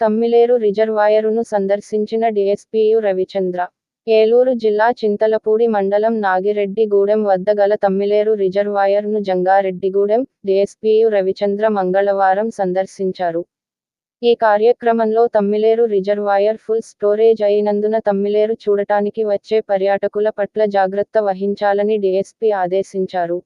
తమ్మిలేరు రిజర్వాయరును సందర్శించిన డిఎస్పియు రవిచంద్ర ఏలూరు జిల్లా చింతలపూడి మండలం నాగిరెడ్డిగూడెం వద్ద గల తమ్మిలేరు రిజర్వాయర్ను జంగారెడ్డిగూడెం డిఎస్పియు రవిచంద్ర మంగళవారం సందర్శించారు. ఈ కార్యక్రమంలో తమ్మిలేరు రిజర్వాయర్ ఫుల్ స్టోరేజ్ అయినందున తమ్మిలేరు చూడటానికి వచ్చే పర్యాటకుల పట్ల జాగ్రత్త వహించాలని డిఎస్పి ఆదేశించారు.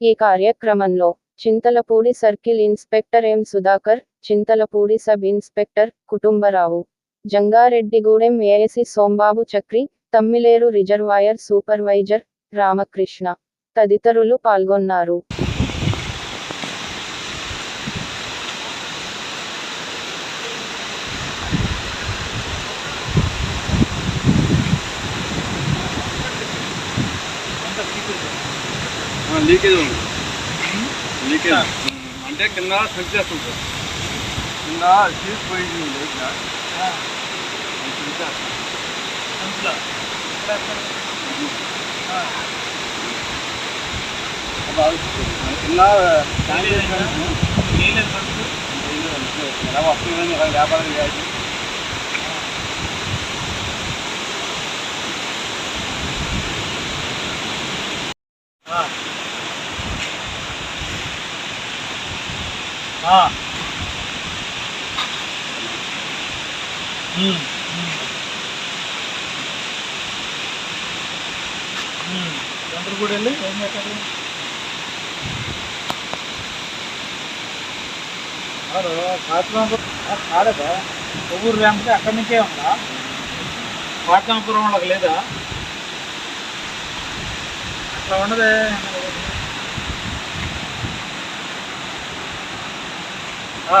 ఈ కార్యక్రమంలో Chintalapudi circle inspector M Sudhakar Chintalapudi sub inspector Kutumbarao. Jangareddygudem ఏఎసి Sombabu Chakri Tammileru reservoir supervisor Ramakrishna తదితరులు పాల్గొన్నారు. లీకేజ్ ఉంది. లీకేజ్. అంటే కింద సెట్ చేస్తుంది సార్ 정말 길 보여주는데, 그냥. 야, 진짜. 잠시만. 그래, 그래. 옛날 장례는 얘는 선수 얘는 내가 왔으면 내가 야발을 해야지 아 아. అందరు కూడా వెళ్ళి ఏం చేస్తారు కాదు కాదదా కొవ్వూరు ర్యాంప్ అక్కడి నుంచే ఉందా? కాట్మాపురం వాళ్ళకి లేదా? అట్లా ఉండదే ఆ.